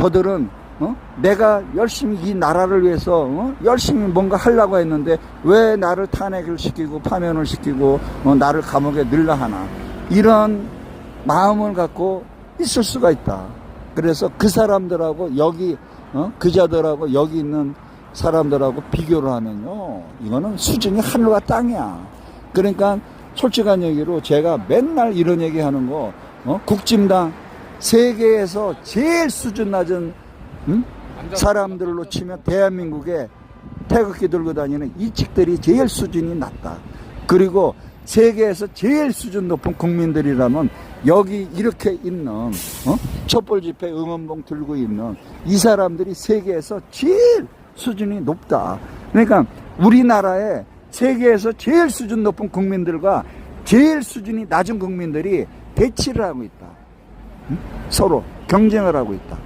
저들은 어? 내가 열심히 이 나라를 위해서 어? 열심히 뭔가 하려고 했는데 왜 나를 탄핵을 시키고 파면을 시키고 어, 나를 감옥에 넣으려 하나 이런 마음을 갖고 있을 수가 있다. 그래서 그 사람들하고 여기 어? 그자들하고 여기 있는 사람들하고 비교를 하면요 이거는 수준이 하늘과 땅이야. 그러니까 솔직한 얘기로 제가 맨날 이런 얘기 하는 거 어? 국진당 세계에서 제일 수준 낮은 응? 사람들로 치면 대한민국에 태극기 들고 다니는 이직들이 제일 수준이 낮다. 그리고 세계에서 제일 수준 높은 국민들이라면 여기 이렇게 있는 어? 촛불 집회 응원봉 들고 있는 이 사람들이 세계에서 제일 수준이 높다. 그러니까 우리나라에 세계에서 제일 수준 높은 국민들과 제일 수준이 낮은 국민들이 대치를 하고 있다. 응? 서로 경쟁을 하고 있다.